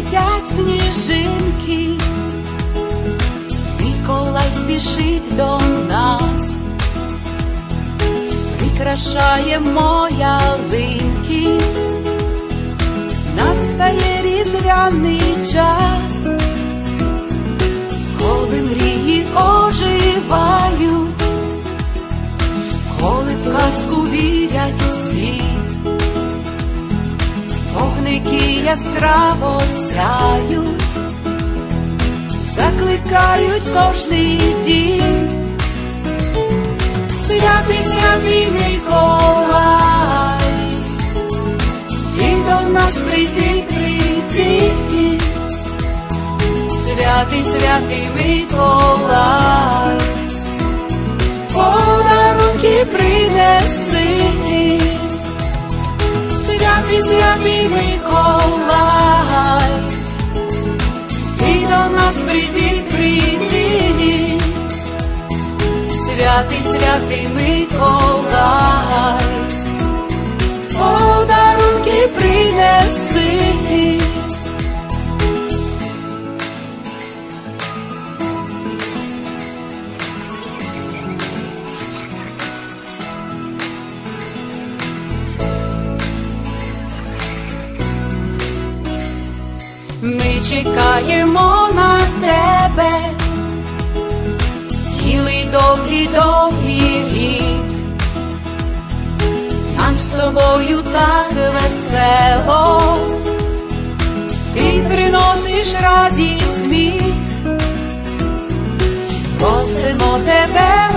летять сніжинки, Миколай спішить до нас, прикрашаємо ялинки, настає різдвяний час, коли мрії оживають, коли в казку вірять всі. Вогники яскраво сяють, закликають кожний дім, святий святий Миколай, ти до нас прийти, прийти, святий святий Миколай, Святий святий Миколай, ти до нас прийди, прийди, святий святий Миколай, ми чекаємо на тебе, цілий довгий, довгий рік, нам з тобою так весело, ти приносиш радість сміх, просимо тебе.